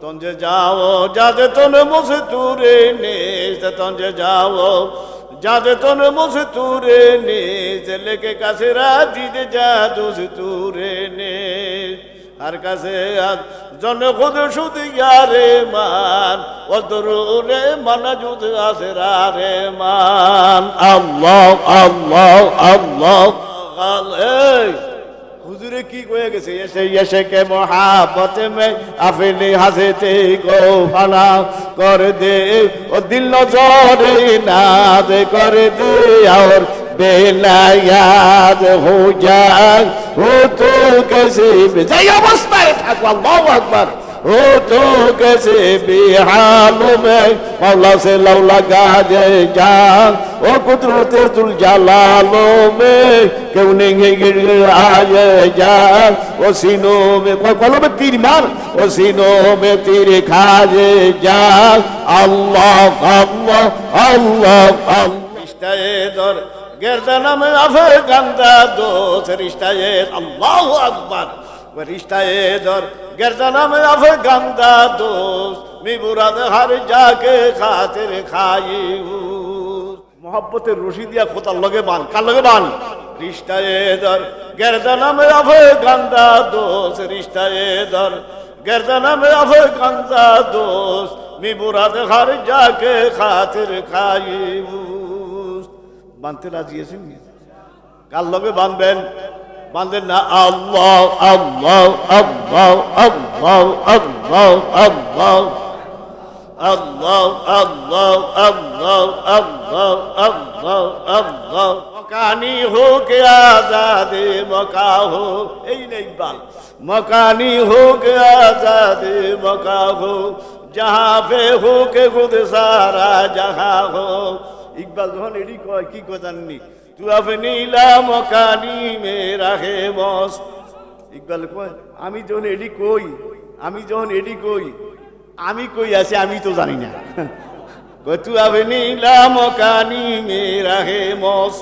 তঞ্জে যাও যাতে তনে বসে তুরে নে তঞ্জে যাও যাতে তনে বসে তুরে নে লেকে কাছে রাজিতে যা দোষ তুরে নে আর কাছে জন খুদ সুদ ইয়ারে মান অদরে মানা যুদ আছে রে মান আল্লাহ আল্লাহ আল্লাহ এই হুজুরে কি কয়ে গেছে? এসে এসে কে মহাপথে মে আফিলি হাসেতে গো ফালা কর দে। ও দিল জরে না দে কর দে, আর বেলায়াত হো যা হো তো কেসে যাই অবস্থায় থাকো, আল্লাহু আকবার। हो तो कैसे बेहालों में मौला से लव लगा दे जा ओ कुदरत तुल जलालों में क्यों नहीं गिर आए जा ओ सीनों में कलो में तीर मार ओ सीनों में तीर खा दे जा अल्लाह अल्लाह अल्लाह अल्लाह বরিষ্ঠায় দর গর্জন আমরা গঙ্গা দোষ। মিবুরাদ হার যাকে খাতের খাই মহাব্বতের রশি দিয়া কোথার লগে বান। কার লগে বান? রিষ্টায়ে দর গর্দন আমরা ভয় গঙ্গা দোষ। রিষ্টায়ে দর গর্দন আমরা ভয় গঙ্গা দোষ। মিবুরাদ হার যাকে খাতের খাই বানতে রাজি আছেন কাল লগে বানবেন? বাঁধেন না আল্লাহ আল্লাহ আল্লাহ আল্লাহ আল্লাহ আল্লাহ আল্লাহ আল্লাহ আল্লাহ আল্লাহ আল্লাহ আল্লাহ মকানি হোক আজাদে মকা হো এই নেই বাল মকানি হোক আজাদে মকা হো যাহা পে হোক খুদ সারা যাহা হো ইকবাল যখন এটি কয় কি কয় জাননি তু আপনি মকানি মে রাখে বস ইকবাল আমি যখন এডি কই আমি যখন এডি কই আমি কই আছে আমি তো জানি না তু আপনি মকানি মে রাখে মস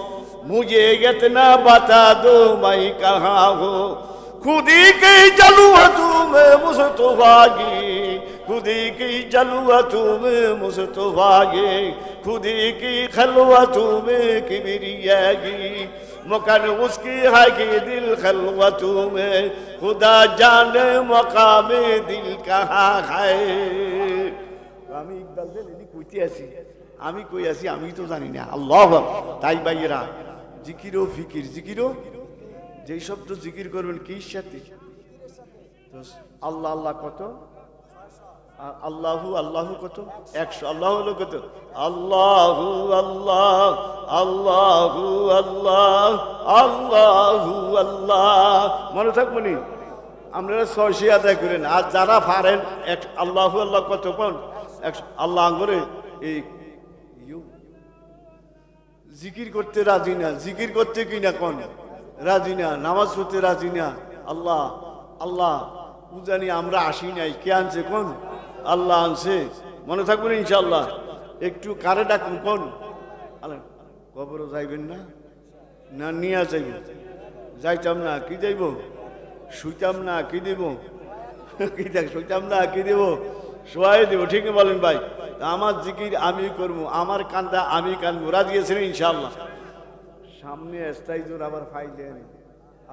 মুঝে না বাতা দো মাই কাহা হো খুদি কে জালু তুমি তো গী खुदी की जलुअतू में मुस्तफागी खुदी की खलवतू में किबरियागी मकान उसकी है कि दिल खलवतू में खुदा जाने मकाम दिल कहाँ है আমি ইকবাল দেন এটি কইতে আছি আমি কই আছি আমি তো জানি না আল্লাহ তাই ভাইয়েরা জিকিরও ফিকির জিকিরও যেই শব্দ জিকির করবেন কি সাথে তো আল্লাহ আল্লাহ কত আর আল্লাহু আল্লাহু কত? একশো। আল্লাহ হলো কত? আল্লাহু, আল্লাহ আল্লাহু আল্লাহ আল্লাহু, আল্লাহ। মনে থাকব নি আপনারা ছয়শি আদায় করেন, আর যারা পারেন, এক আল্লাহু, আল্লাহ কত কোন আল্লাহ করে এই জিকির করতে রাজি না, জিকির করতে কি না কোন? রাজি না, নামাজ পড়তে রাজি না। আল্লাহ আল্লাহ জানি আমরা আসি নাই, কে আনছে কোন? আল্লাহ আনছে। মনে থাকবেন ইনশাল্লাহ একটু কারে ডাকুন, কোন? কবরও যাইবেন না? না, নিয়ে যাইব। যাইতাম না, কি যাইব? শুইতাম না, কি দিব? কি দেখ, শুইতাম না, কি দেব? শোয়াই দেবো, ঠিক বলেন ভাই? আমার জিকির আমি করব, আমার কান্দা আমি কানবো। রাজি আছেন ইনশাল্লাহ সামনে এস্তাইজোর আবার ফাইলেন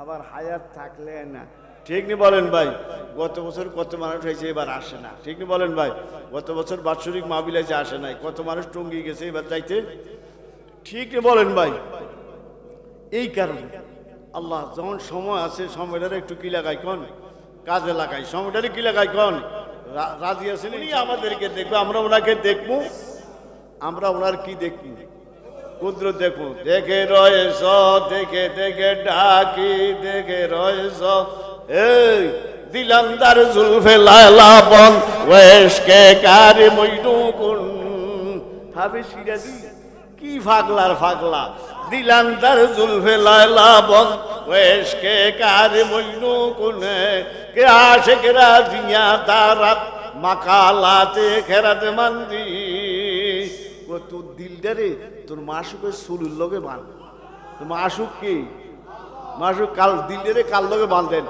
আবার হায়াত থাকলে না। ঠিক নি বলেন ভাই, গত বছর কত মানুষ হয়েছে এবার আসে না। ঠিক নি বলেন ভাই, গত বছর বাৎসরিক মাহবিল আছে আসে নাই। কত মানুষ টঙ্গি গেছে এবার যাইতে ঠিক নি বলেন ভাই। এই কারণে আল্লাহ যখন সময় আছে, সময়টার একটু কি লাগাই কন? কাজে লাগাই। সময়টারে কি লাগাই কন? রাজি আছেন উনি? আমাদেরকে দেখব, আমরা ওনাকে দেখব। আমরা ওনার কি দেখব? কুদ্র দেখো দেখে রয়েছ, দেখে দেখে ডাকি, দেখে রয়েছ। এই দিলান্দার জুলফে লালা বন, ওয়েশকে কারে মইনু কোন ভাবে সিরাজি কি ফাগলার ফাগলা? দিলান্দার জুলফে লালা বন, ওয়েশকে কারে মইনু কোন কে আশে কে রাজিয়া দারাত, মাকালাতে খেরাত মান্দি। ও তোর দিলটারে তোর মাসুকের চুলুর লগে বান তোর মাসুক কি? মাসুক কাল দিলটারে কাল লগে বাঁধেন।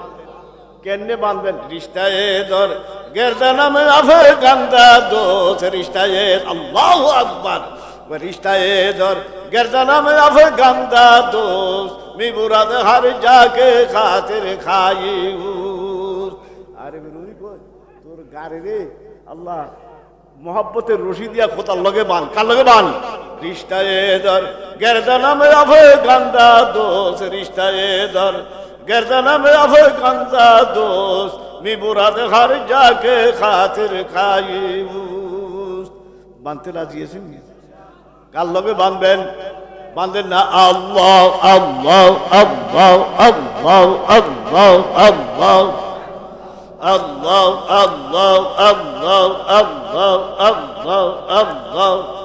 কেনে বাঁধবেন? রিস্তায় ধর। গেরদানামে আফে গান্দা দোষ। রিস্তায় আল্লাহ আকবার। রিস্তায় ধর। গেরদানামে আফে গান্দা দোষ। মি হার যাকে খাতির খাই আরে বেরোই কই? তোর গাড়ি রে। আল্লাহ, মোহাব্বতের রশি দিয়া খোতার লগে বান। কার লগে বান? রিস্তায় ধর। গেরদানামে আফে গান্দা দোষ। রিস্তায় ধর। গেরদানামে আফে গান্দা দোষ মি মুরাদ হার যাকে খাতির খাই বানতে রাজি আছেন নি? কার লগে বানবেন? বানবেন না, আল্লাহ আল্লাহ আল্লাহ আল্লাহ আল্লাহ আল্লাহ। আল্লাহ আল্লাহ আল্লাহ আল্লাহ আল্লাহ আল্লাহ।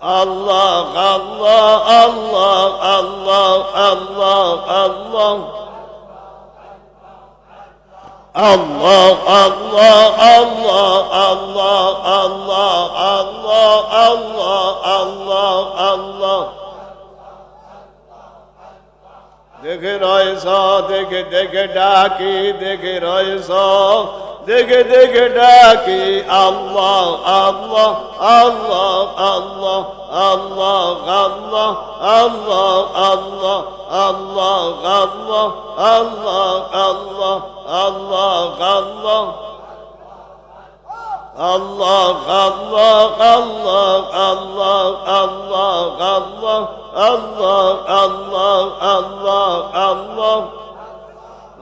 Allah, Allah, Allah, Allah, Allah, Allah. Allah, Allah, Allah, Allah, Allah, Allah, Allah, Allah, Allah. দেখে রয়েছ দেখে দেখে ডাকি দেখে রয়েছ দেখে দেখে ডাকি আল্লাহ আল্লাহ আল্লাহ আল্লাহ আল্লাহ আল্লাহ আল্লাহ আল্লাহ আল্লাহ আল্লাহ আল্লাহ আল্লাহ আল্লাহ আল্লাহ Allah, Allah, Allah, Allah, Allah, Allah, Allah, Allah, Allah,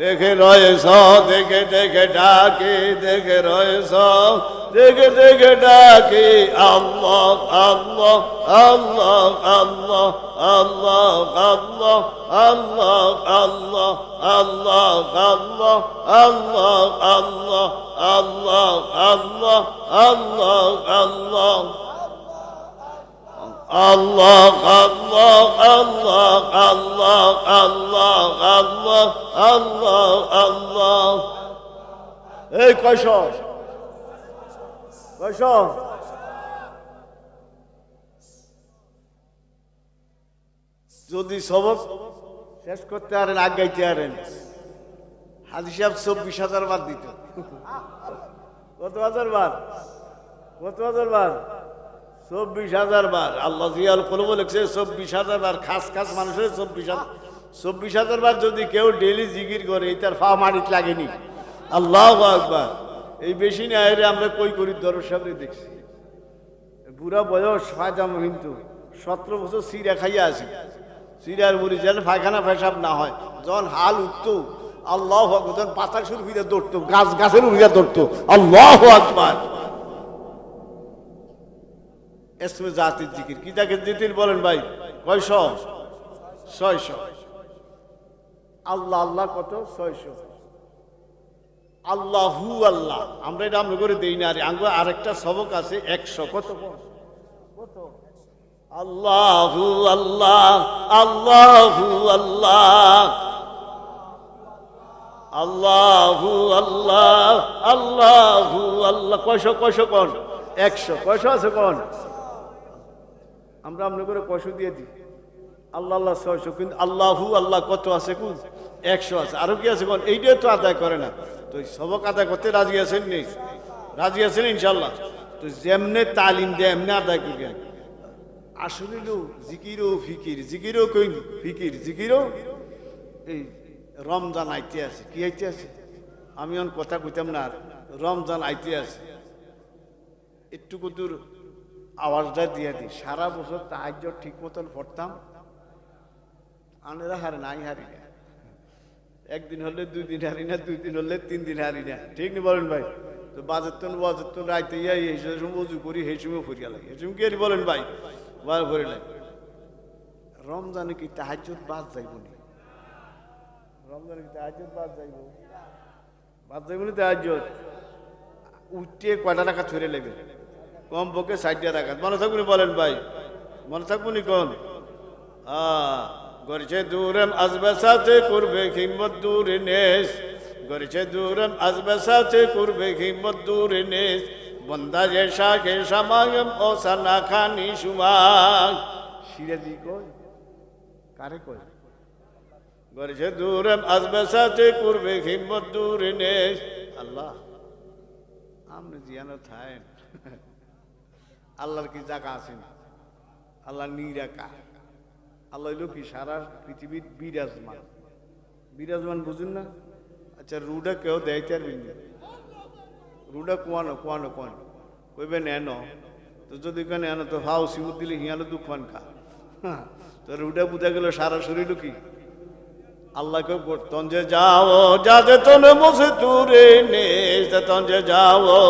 দেখে রয়েছ দেখে দেখে ডাকে দেখে রয়েছ দেখে দেখে ডাকে আল্লাহ আল্লাহ আল্লাহ আল্লাহ আল্লাহ আল্লাহ আল্লাহ আল্লাহ আল্লাহ আল্লাহ আল্লাহ আল্লাহ আল্লাহ আল্লাহ আল্লাহ আল্লাহ Allah, Allah, Allah, Allah, Allah, Allah, Allah. এই কয়শ? কয়শ? যদি সবক শেষ করতে পারেন আগাইতে পারেন হাজি সাহেব চব্বিশ হাজার বার দিত। কত হাজার বার? কত হাজার বার? চব্বিশ হাজার বার, আল্লাহ জিয়াল করব লিখছে চব্বিশ হাজার বার, খাস খাস মানুষের চব্বিশ হাজার চব্বিশ হাজার বার যদি কেউ ডেলি জিকির করে তার ফা মাটিত লাগেনি। আল্লাহ আকবার। এই বেশি নেয় রে আমরা কই করি? দরজ দেখছি। বুড়া বয়স ফায়দাম কিন্তু সতেরো বছর সিরা খাইয়া আছি। সিরার বুড়ি যেন পায়খানা পেশাব না হয়। যখন হাল উঠতো, আল্লাহ যখন পাতা শুরু হইয়া দৌড়তো, গাছ গাছের উড়িয়া দৌড়তো। আল্লাহ আকবার। এসমে জাতির জিকির। কি তাকে জিতির বলেন ভাই। কয়শ? ছয়শো। আল্লাহ আল্লাহ কত? ছয়শো। আল্লাহু আল্লাহ। আমরা এটা আমরা করে দেই না। আরে আরেকটা সবক আছে একশো। কত? কত? আল্লাহু আল্লাহ আল্লাহু আল্লাহ। আল্লাহু আল্লাহ আল্লাহু আল্লাহ। কয়শ? কয়শ কন? একশো। কয়শ আছে কন? আমরা আমরা করে কয়শো দিয়ে দিই। আল্লাহ আল্লাহ, ছয়শো, কিন্তু আল্লাহু, আল্লাহ কত আছে কোন? একশো আছে। আরও কি আছে কোন? এইটাই তো আদায় করে না। তো সবক আদায় করতে রাজি আছেন নেই রাজি আছেন ইনশাল্লাহ তো যেমনে তালিম দেয়, এমনি আদায় করি আসলে জিকিরও ফিকির, জিকিরও কই ফিকির, জিকিরও এই রমজান আইতে আছে। কি আইতে আছে? আমি অন কথা কইতাম না রমজান আইতে আছে। একটুকু দূর আওয়াজটা দিয়ে দিই। সারা বছর তাহাজ্য ঠিক মতন পড়তাম আনেরা হারে নাই হারি না। একদিন হলে দুই দিন হারি না, দুই দিন হলে তিন দিন হারি না। ঠিক নি বলেন ভাই? তো বাজার তো বাজার তো রাইতে যাই এই সময় উজু করি সেই সময় ফরিয়া লাগে। এই কি বলেন ভাই? বার ভরে লাগে রমজানে কি তাহাজ্জুদ বাদ যাইব নি? রমজানে কি তাহাজ্জুদ বাদ যাইব? বাদ যাইব নি তাহাজ্জুদ উঠে কয়টা টাকা ধরে নেবে কম পক্ষে ষাটটা টাকা। মনে থাকবনি বলেন ভাই। মনে থাকবনি কোন? গরছে দূরম আসবে সাথে করবে হিম্মত দূরে নেস গরছে দূরম আসবে সাথে করবে হিম্মত দূরে নেস বন্দা যে শাকে সামায়ম ও সানা খানি সুমাং সিরাজি কই? কারে কই? গরছে দূরম আসবে সাথে করবে হিম্মত দূরে নেস আল্লাহ আপনি জিয়ানো থাকেন আল্লাহর কি জায়গা আছে না? আল্লাহ নিরাকা আল্লাহ হইল কি সারা পৃথিবীর বিরাজমান। বিরাজমান বুঝুন না? আচ্ছা রুডা কেউ দেয় না। রুডা কুয়ানো কুয়ানো কোয়ানো। কইবে নেন। তো যদি কেন এনো তো হাও সিমুদ দিলে হিয়ানো দুঃখান খা হ্যাঁ, তো রুডা বুঝা গেল সারা শরীর কি? আল্লাহকে তঞ্জে যাও যাতে তনে বসে তুরে নে তঞ্জে যাও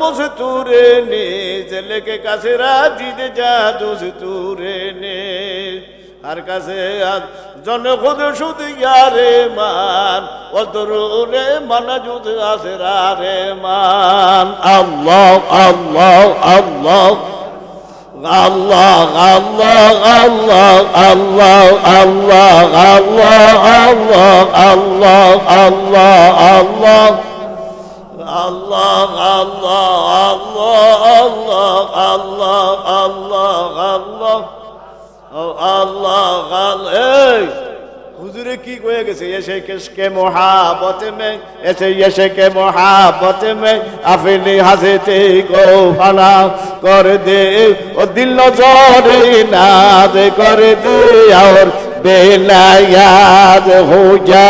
বসে তুরে নে লেকে কাছে রাজি দে যা দোষ তুরে নে আর কাছে জন খুদ সুদ ইয়ারে মান ও দরুরে মানা যুদ আছে রে মান আল্লাহ আল্লাহ আল্লাহ Allah, Allah, Allah, Allah, Allah, Allah, Allah, Allah, Allah, Allah. Allah Allah Allah Allah Allah Allah Allah Allah الله হুজুরে কি কয়ে গেছে? এসে কেশকে মহাবতে মে, এসে এসে কে মহাবতে মে আফিনি হাসেতে গো ফালা কর দে। ও দিল জরে না দে কর দে, আর বেলা ইয়াদ হো যা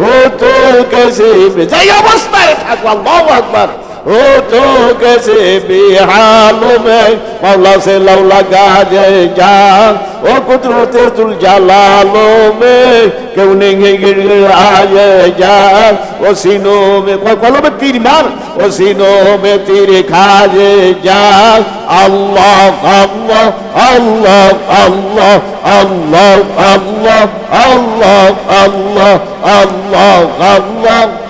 হো তো কেসে যাই অবস্থা। দাঁড়ায় থাকো, আল্লাহ আকবার। ও তো কেসে বিহাল মে মাওলা সে লওলা গাজে যা ও কুদরত তুল জালালো মে কেউ নেই আয়ে যা ও সিনো মে কলমে তীর মার। ও সিনো মে তীর খাজে যা আল্লাহ আল্লাহ আল্লাহ আল্লাহ আল্লাহ আল্লাহ আল্লাহ আল্লাহ আল্লাহ আল্লাহ।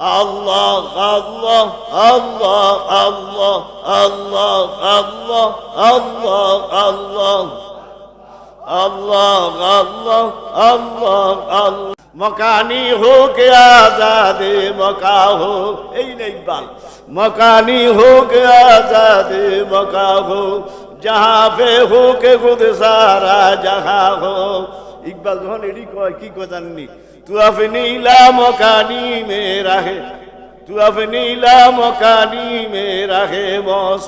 Allah, Allah, Allah, Allah, Allah, Allah, Allah, Allah. Allah, Allah, Allah, Allah. মকানি হোক আজাদে মকা হো এই নেই ইকবাল মকানি হোক আজাদে মকা হো যাহা পে হোক খুদ সারা যাহা হো ইকবাল যখন এডি কয় কি কয় জাননি তু আপনি মকানি মে রাহে তু আপনি মকানি মে রাহে বস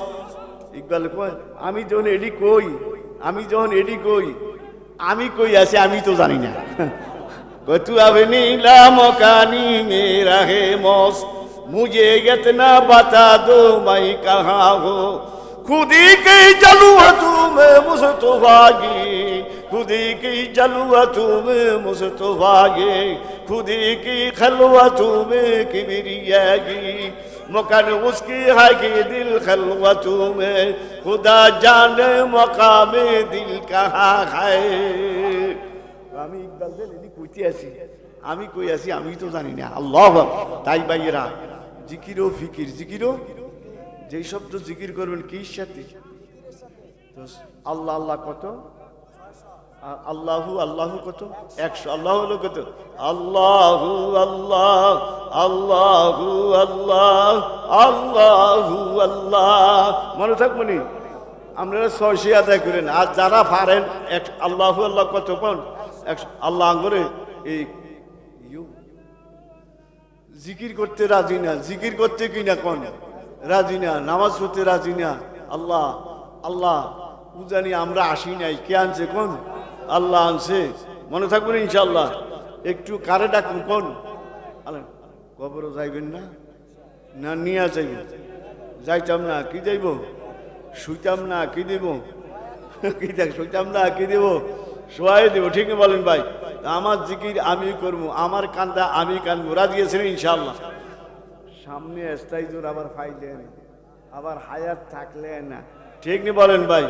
ইকবাল কয়, আমি যখন এডি কই, আমি যখন এডি কই, আমি কই আছে, আমি তো জানি না। তু আপনি মকানি মে রাহে মস মুঝে ইতনা বাতা দো মাই কাহা হো। খুদি কে জালু তুমি মুস্তফা গী खुदी की जलुअत में मुस्तफागे खुदी की खलवत में किबरियागी मकान उसकी है कि दिल खलवत में खुदा जाने मकाम दिल कहाँ है আমি ইকবাল যে এদিক কইতে আছি আমি কই আছি আমি তো জানি না আল্লাহ তাই ভাইয়েরা জিকিরও ফিকির জিকিরও যেই শব্দ জিকির করবেন কি সাথে তো আল্লাহ আল্লাহ কত আর আল্লাহু আল্লাহু কত? একশো। আল্লাহ হলো কত? আল্লাহু, আল্লাহ আল্লাহু আল্লাহ আল্লাহু, আল্লাহ। মনে থাকব নি আপনারা ছয়শি আদায় করেন, আর যারা পারেন, এক আল্লাহু, আল্লাহ কত কোন একশো আল্লাহ করে এই জিকির করতে রাজি না, জিকির করতে কি না কোন? রাজি না, নামাজ পড়তে রাজি না। আল্লাহ আল্লাহ, উজানি আমরা আসি নাই, কে আনছে কোন? আল্লাহ আনছে। মনে থাকবেন ইনশাল্লাহ একটু কারে ডাকুন, কোন? আল্লাহ, কবরও যাইবেন না? না, নিয়ে যাইবেন। যাইতাম না, কি যাইব? শুইতাম না, কি দিব? কি দেখ, শুইতাম না, কি দিব? শোয়াই দেবো, ঠিক বলেন ভাই? আমার জিকির আমি করব, আমার কান্দা আমি কানবো। রাজি আছেন ইনশাল্লাহ সামনে এস্তাইজোর আবার ফাইলেন আবার হায়াত থাকলেন না। ঠিক নি বলেন ভাই,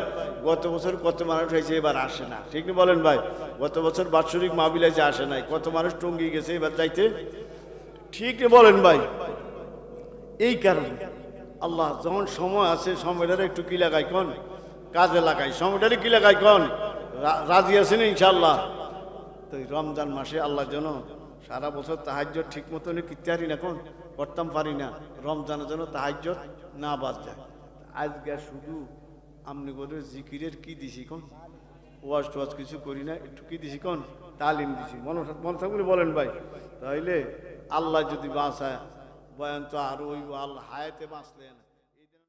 গত বছর কত মানুষ হয়েছে এবার আসে না। ঠিক নি বলেন ভাই, গত বছর বাৎসরিক মাহবিলাইছে আসে নাই, কত মানুষ টঙ্গি গেছে এবার যাইতে ঠিক নি বলেন ভাই, এই কারণে। আল্লাহ যখন সময় আছে, সময়টারে একটু কি লাগাই কন? কাজে লাগাই। সময়টারে কি লাগাই কন? রাজি আছেন ইনশাল্লাহ তো রমজান মাসে আল্লাহ যেন সারা বছর তাহাজ্য ঠিক মতন কিত্যারি না কোন? করতাম পারি না। রমজানের জন্য তাহাজ্য না বাদ যায়। আজকে শুধু আমনি করে জিকিরের কি দিছি কোন? ওয়াজ টোয়াজ কিছু করি না, একটু কি দিছি কোন? তালিম দিছি। মন মনে থাকলে বলেন ভাই। তাইলে আল্লাহ যদি বাঁচায়, বয়ান তো আর ওই আল্লাহ হায়াতে বাঁচলেন।